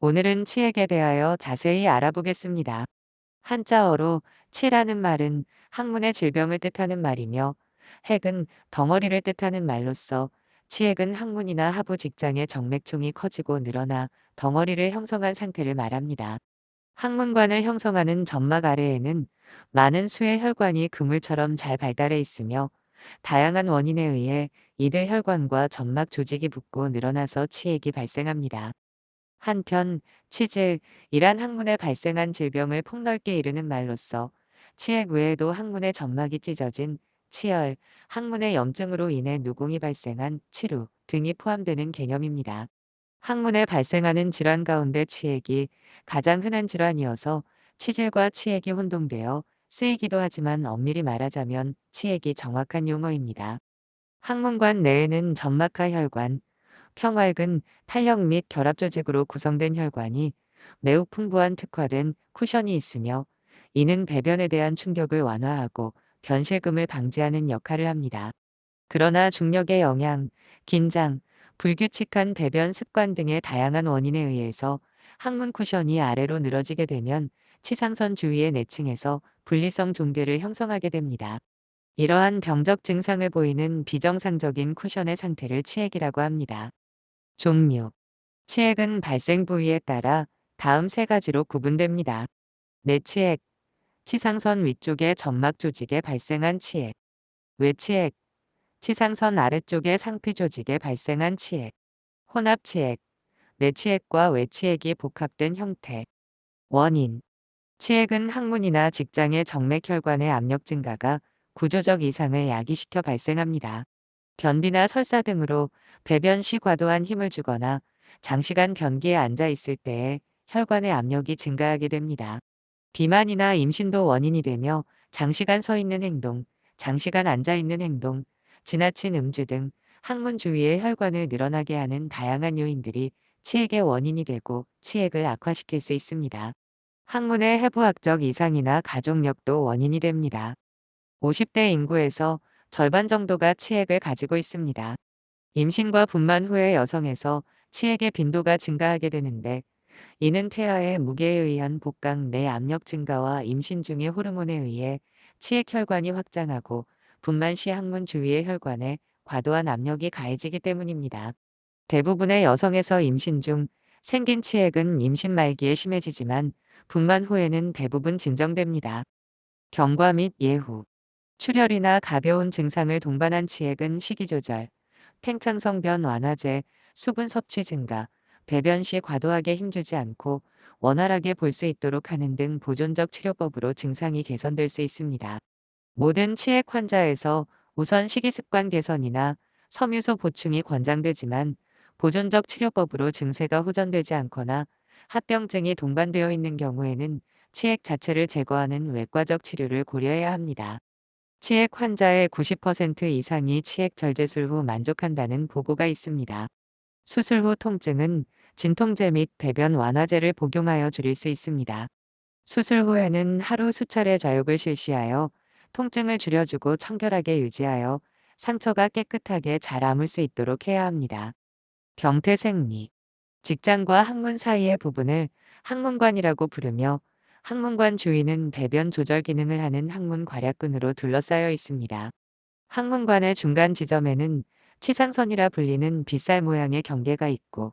오늘은 치액에 대하여 자세히 알아보겠습니다. 한자어로 치라는 말은 학문의 질병을 뜻하는 말이며 핵은 덩어리를 뜻하는 말로서 치액은 학문이나 하부 직장의 정맥총이 커지고 늘어나 덩어리를 형성한 상태를 말합니다. 항문관을 형성하는 점막 아래에는 많은 수의 혈관이 그물처럼 잘 발달해 있으며 다양한 원인에 의해 이들 혈관과 점막 조직이 붙고 늘어나서 치액이 발생합니다. 한편 치질이란 항문에 발생한 질병을 폭넓게 이르는 말로써 치액 외에도 항문의 점막이 찢어진 치열, 항문의 염증으로 인해 누궁이 발생한 치루 등이 포함되는 개념입니다. 항문에 발생하는 질환 가운데 치액이 가장 흔한 질환이어서 치질과 치액이 혼동되어 쓰이기도 하지만 엄밀히 말하자면 치액이 정확한 용어입니다. 항문관 내에는 점막하 혈관, 평활근, 탄력 및 결합 조직으로 구성된 혈관이 매우 풍부한 특화된 쿠션이 있으며 이는 배변에 대한 충격을 완화하고 변실금을 방지하는 역할을 합니다. 그러나 중력의 영향, 긴장, 불규칙한 배변 습관 등의 다양한 원인에 의해서 항문 쿠션이 아래로 늘어지게 되면 치상선 주위의 내층에서 분리성 종괴를 형성하게 됩니다. 이러한 병적 증상을 보이는 비정상적인 쿠션의 상태를 치액이라고 합니다. 종류 치액은 발생 부위에 따라 다음 세 가지로 구분됩니다. 내치액 치상선 위쪽의 점막 조직에 발생한 치액 외치액 치상선 아래쪽의 상피 조직에 발생한 치액 혼합치액 내치액과 외치액이 복합된 형태 원인 치액은 항문이나 직장의 정맥혈관의 압력 증가가 구조적 이상을 야기시켜 발생합니다. 변비나 설사 등으로 배변 시 과도한 힘을 주거나 장시간 변기에 앉아 있을 때에 혈관의 압력이 증가하게 됩니다. 비만이나 임신도 원인이 되며 장시간 서 있는 행동, 장시간 앉아 있는 행동, 지나친 음주 등 항문 주위의 혈관을 늘어나게 하는 다양한 요인들이 치액의 원인이 되고 치액을 악화시킬 수 있습니다. 항문의 해부학적 이상이나 가족력도 원인이 됩니다. 50대 인구에서 절반 정도가 치액을 가지고 있습니다. 임신과 분만 후에 여성에서 치액의 빈도가 증가하게 되는데 이는 태아의 무게에 의한 복강 내 압력 증가와 임신 중의 호르몬에 의해 치액 혈관이 확장하고 분만 시 항문 주위의 혈관에 과도한 압력이 가해지기 때문입니다. 대부분의 여성에서 임신 중 생긴 치액은 임신 말기에 심해지지만 분만 후에는 대부분 진정됩니다. 경과 및 예후 출혈이나 가벼운 증상을 동반한 치액은 식이조절, 팽창성 변 완화제, 수분 섭취 증가, 배변 시 과도하게 힘주지 않고 원활하게 볼 수 있도록 하는 등 보존적 치료법으로 증상이 개선될 수 있습니다. 모든 치액 환자에서 우선 식이습관 개선이나 섬유소 보충이 권장되지만 보존적 치료법으로 증세가 호전되지 않거나 합병증이 동반되어 있는 경우에는 치액 자체를 제거하는 외과적 치료를 고려해야 합니다. 치액 환자의 90% 이상이 치액 절제술 후 만족한다는 보고가 있습니다. 수술 후 통증은 진통제 및 배변 완화제를 복용하여 줄일 수 있습니다. 수술 후에는 하루 수차례 좌욕을 실시하여 통증을 줄여주고 청결하게 유지하여 상처가 깨끗하게 잘 아물 수 있도록 해야 합니다. 병태 생리 직장과 항문 사이의 부분을 항문관이라고 부르며 항문관 주위는 배변 조절 기능을 하는 항문 괄약근으로 둘러싸여 있습니다. 항문관의 중간 지점에는 치상선이라 불리는 빗살 모양의 경계가 있고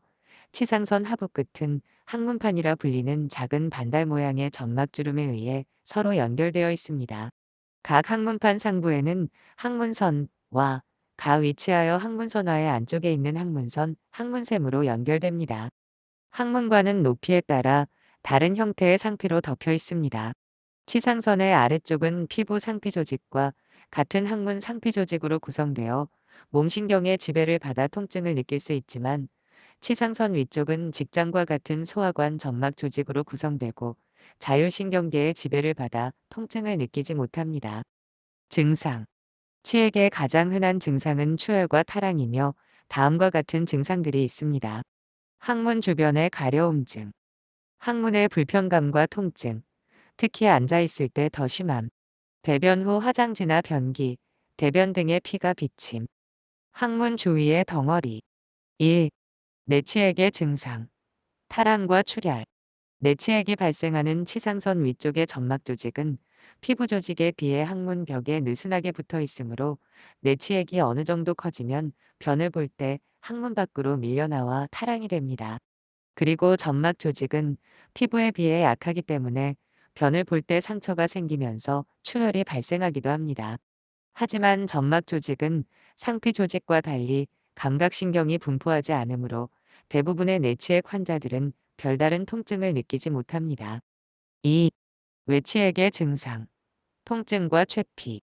치상선 하부 끝은 항문판이라 불리는 작은 반달 모양의 점막주름에 의해 서로 연결되어 있습니다. 각 항문판 상부에는 항문선와 가 위치하여 항문선화의 안쪽에 있는 항문선, 항문샘으로 연결됩니다. 항문관은 높이에 따라 다른 형태의 상피로 덮여 있습니다. 치상선의 아래쪽은 피부 상피 조직과 같은 항문 상피 조직으로 구성되어 몸신경의 지배를 받아 통증을 느낄 수 있지만 치상선 위쪽은 직장과 같은 소화관 점막 조직으로 구성되고 자율신경계의 지배를 받아 통증을 느끼지 못합니다. 증상 치액의 가장 흔한 증상은 추열과 타랑이며 다음과 같은 증상들이 있습니다. 항문 주변의 가려움증 항문의 불편감과 통증, 특히 앉아있을 때 더 심함, 배변 후 화장지나 변기, 대변 등의 피가 비침, 항문 주위의 덩어리 1. 내치액의 증상 탈항과 출혈 내치액이 발생하는 치상선 위쪽의 점막 조직은 피부 조직에 비해 항문 벽에 느슨하게 붙어 있으므로 내치액이 어느 정도 커지면 변을 볼 때 항문 밖으로 밀려나와 탈항이 됩니다. 그리고 점막 조직은 피부에 비해 약하기 때문에 변을 볼 때 상처가 생기면서 출혈이 발생하기도 합니다. 하지만 점막 조직은 상피 조직과 달리 감각신경이 분포하지 않으므로 대부분의 내치액 환자들은 별다른 통증을 느끼지 못합니다. 2. 외치액의 증상 통증과 최피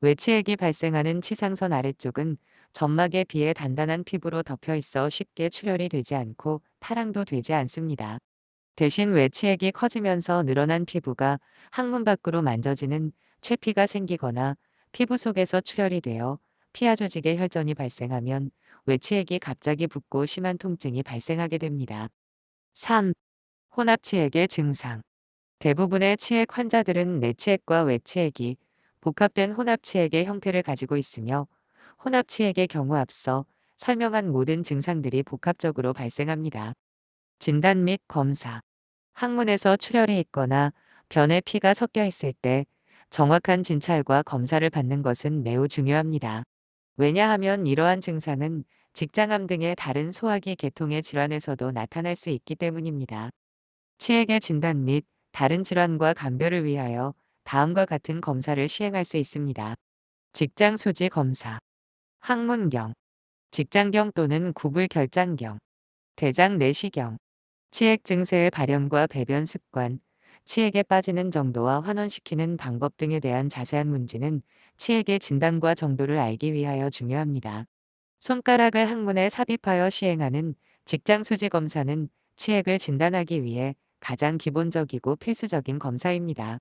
외치액이 발생하는 치상선 아래쪽은 점막에 비해 단단한 피부로 덮여 있어 쉽게 출혈이 되지 않고 탈항도 되지 않습니다. 대신 외치액이 커지면서 늘어난 피부가 항문 밖으로 만져지는 최피가 생기거나 피부 속에서 출혈이 되어 피하 조직의 혈전이 발생하면 외치액이 갑자기 붓고 심한 통증이 발생하게 됩니다. 3. 혼합치액의 증상 대부분의 치액 환자들은 내치액과 외치액이 복합된 혼합치액의 형태를 가지고 있으며 혼합치액의 경우 앞서 설명한 모든 증상들이 복합적으로 발생합니다. 진단 및 검사 항문에서 출혈이 있거나 변에 피가 섞여 있을 때 정확한 진찰과 검사를 받는 것은 매우 중요합니다. 왜냐하면 이러한 증상은 직장암 등의 다른 소화기 계통의 질환에서도 나타날 수 있기 때문입니다. 치액의 진단 및 다른 질환과 감별을 위하여 다음과 같은 검사를 시행할 수 있습니다. 직장 소지 검사, 항문경, 직장경 또는 구불결장경, 대장 내시경, 치액 증세의 발현과 배변 습관, 치액에 빠지는 정도와 환원시키는 방법 등에 대한 자세한 문제는 치액의 진단과 정도를 알기 위하여 중요합니다. 손가락을 항문에 삽입하여 시행하는 직장 수지 검사는 치액을 진단하기 위해 가장 기본적이고 필수적인 검사입니다.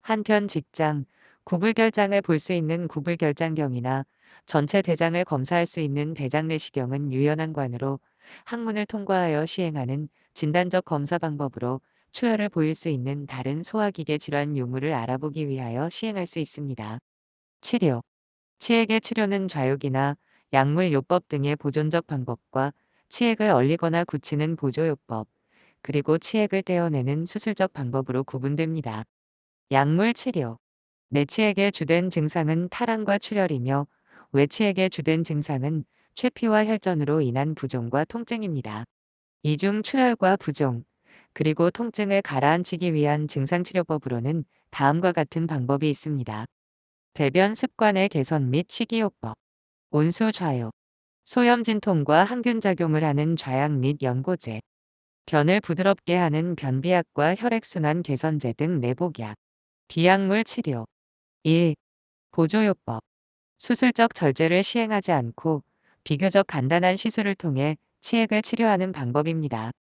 한편 직장, 구불결장을 볼 수 있는 구불결장경이나 전체 대장을 검사할 수 있는 대장내시경은 유연한 관으로 항문을 통과하여 시행하는 진단적 검사 방법으로 출혈을 보일 수 있는 다른 소화기계 질환 유무를 알아보기 위하여 시행할 수 있습니다. 치료 치액의 치료는 좌욕이나 약물 요법 등의 보존적 방법과 치액을 얼리거나 굳히는 보조요법, 그리고 치액을 떼어내는 수술적 방법으로 구분됩니다. 약물 치료 내치액의 주된 증상은 탈항과 출혈이며 외치액의 주된 증상은 최피와 혈전으로 인한 부종과 통증입니다. 이중 출혈과 부종, 그리고 통증을 가라앉히기 위한 증상치료법으로는 다음과 같은 방법이 있습니다. 배변 습관의 개선 및 식이요법, 온수 좌욕, 소염 진통과 항균 작용을 하는 좌약 및 연고제, 변을 부드럽게 하는 변비약과 혈액순환 개선제 등 내복약, 비약물 치료. 1. 보조요법. 수술적 절제를 시행하지 않고 비교적 간단한 시술을 통해 치액을 치료하는 방법입니다.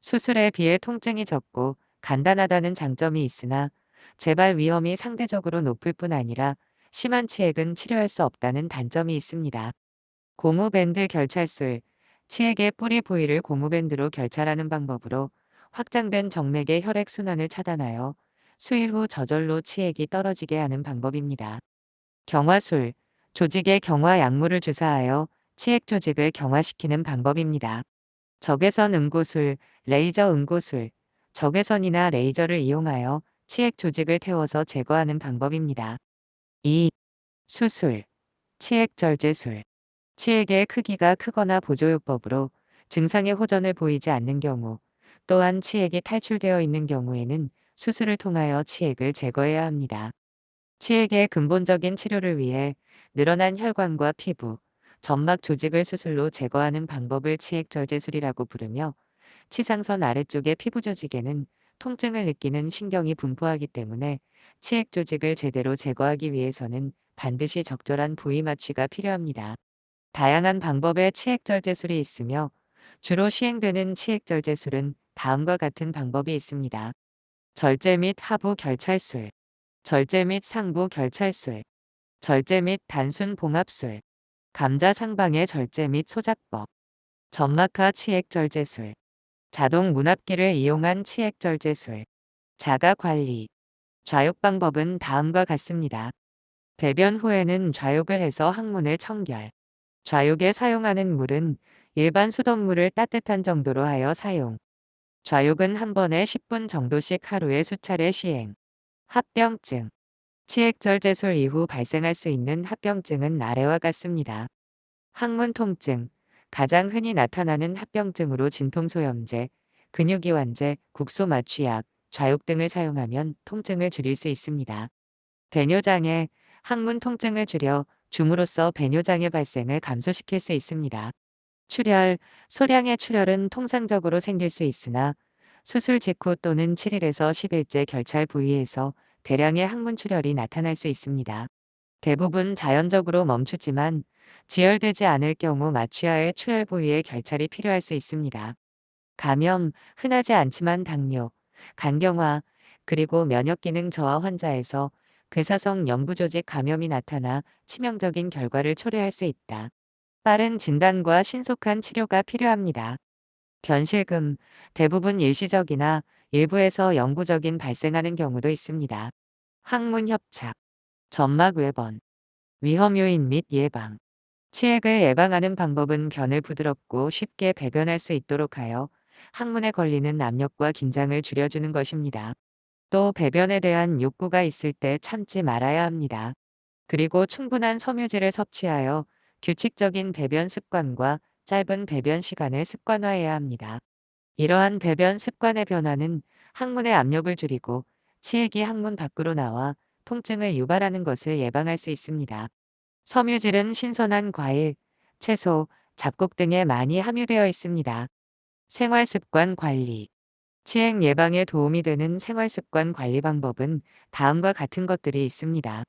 수술에 비해 통증이 적고 간단하다는 장점이 있으나 재발 위험이 상대적으로 높을 뿐 아니라 심한 치액은 치료할 수 없다는 단점이 있습니다. 고무밴드 결찰술, 치액의 뿌리 부위를 고무밴드로 결찰하는 방법으로 확장된 정맥의 혈액순환을 차단하여 수일 후 저절로 치액이 떨어지게 하는 방법입니다. 경화술, 조직에 경화 약물을 주사하여 치액 조직을 경화시키는 방법입니다. 적외선 응고술, 레이저 응고술, 적외선이나 레이저를 이용하여 치액 조직을 태워서 제거하는 방법입니다. 2. 수술, 치액 절제술 치액의 크기가 크거나 보조요법으로 증상의 호전을 보이지 않는 경우 또한 치액이 탈출되어 있는 경우에는 수술을 통하여 치액을 제거해야 합니다. 치액의 근본적인 치료를 위해 늘어난 혈관과 피부, 점막 조직을 수술로 제거하는 방법을 치액절제술이라고 부르며 치상선 아래쪽의 피부 조직에는 통증을 느끼는 신경이 분포하기 때문에 치액 조직을 제대로 제거하기 위해서는 반드시 적절한 부위 마취가 필요합니다. 다양한 방법의 치액절제술이 있으며 주로 시행되는 치액절제술은 다음과 같은 방법이 있습니다. 절제 및 하부 결찰술, 절제 및 상부 결찰술, 절제 및 단순 봉합술, 감자 상방의 절제 및 소작법, 점막하 치액 절제술, 자동 문합기를 이용한 치액 절제술, 자가 관리, 좌욕 방법은 다음과 같습니다. 배변 후에는 좌욕을 해서 항문을 청결, 좌욕에 사용하는 물은 일반 수돗물을 따뜻한 정도로 하여 사용. 좌욕은 한 번에 10분 정도씩 하루에 수차례 시행. 합병증. 치액절제술 이후 발생할 수 있는 합병증은 아래와 같습니다. 항문 통증. 가장 흔히 나타나는 합병증으로 진통소염제, 근육이완제, 국소 마취약, 좌욕 등을 사용하면 통증을 줄일 수 있습니다. 배뇨장애, 항문 통증을 줄여 줌으로써 배뇨장애 발생을 감소시킬 수 있습니다. 출혈, 소량의 출혈은 통상적으로 생길 수 있으나 수술 직후 또는 7일에서 10일째 결찰 부위에서 대량의 항문 출혈이 나타날 수 있습니다. 대부분 자연적으로 멈추지만 지혈되지 않을 경우 마취하의 출혈 부위에 결찰이 필요할 수 있습니다. 감염, 흔하지 않지만 당뇨, 간경화, 그리고 면역기능 저하 환자에서 괴사성 영부조직 감염이 나타나 치명적인 결과를 초래할 수 있다. 빠른 진단과 신속한 치료가 필요합니다. 변실금, 대부분 일시적이나 일부에서 영구적인 발생하는 경우도 있습니다. 항문 협착, 점막 외번, 위험 요인 및 예방. 치액을 예방하는 방법은 변을 부드럽고 쉽게 배변할 수 있도록 하여 항문에 걸리는 압력과 긴장을 줄여주는 것입니다. 또 배변에 대한 욕구가 있을 때 참지 말아야 합니다. 그리고 충분한 섬유질을 섭취하여 규칙적인 배변 습관과 짧은 배변 시간을 습관화해야 합니다. 이러한 배변 습관의 변화는 항문의 압력을 줄이고 치액이 항문 밖으로 나와 통증을 유발하는 것을 예방할 수 있습니다. 섬유질은 신선한 과일, 채소, 잡곡 등에 많이 함유되어 있습니다. 생활습관 관리 치액 예방에 도움이 되는 생활습관 관리 방법은 다음과 같은 것들이 있습니다.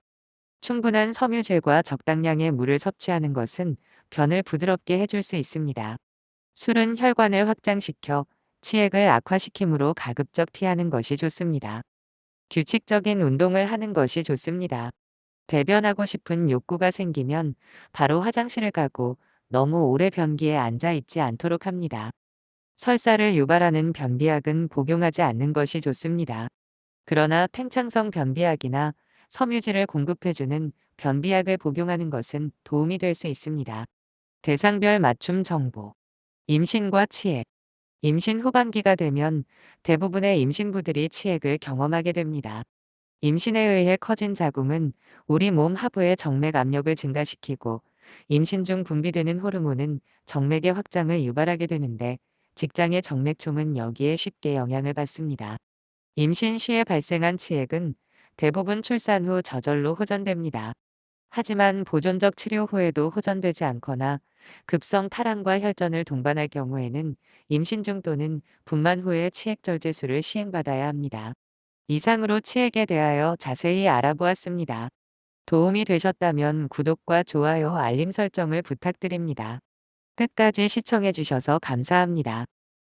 충분한 섬유질과 적당량의 물을 섭취하는 것은 변을 부드럽게 해줄 수 있습니다. 술은 혈관을 확장시켜 치액을 악화시키므로 가급적 피하는 것이 좋습니다. 규칙적인 운동을 하는 것이 좋습니다. 배변하고 싶은 욕구가 생기면 바로 화장실을 가고 너무 오래 변기에 앉아 있지 않도록 합니다. 설사를 유발하는 변비약은 복용하지 않는 것이 좋습니다. 그러나 팽창성 변비약이나 섬유질을 공급해주는 변비약을 복용하는 것은 도움이 될 수 있습니다. 대상별 맞춤 정보 임신과 치액 임신 후반기가 되면 대부분의 임신부들이 치액을 경험하게 됩니다. 임신에 의해 커진 자궁은 우리 몸 하부의 정맥 압력을 증가시키고 임신 중 분비되는 호르몬은 정맥의 확장을 유발하게 되는데 직장의 정맥총은 여기에 쉽게 영향을 받습니다. 임신 시에 발생한 치액은 대부분 출산 후 저절로 호전됩니다. 하지만 보존적 치료 후에도 호전되지 않거나 급성 탈환과 혈전을 동반할 경우에는 임신 중 또는 분만 후에 치액절제술을 시행받아야 합니다. 이상으로 치액에 대하여 자세히 알아보았습니다. 도움이 되셨다면 구독과 좋아요 알림 설정을 부탁드립니다. 끝까지 시청해주셔서 감사합니다.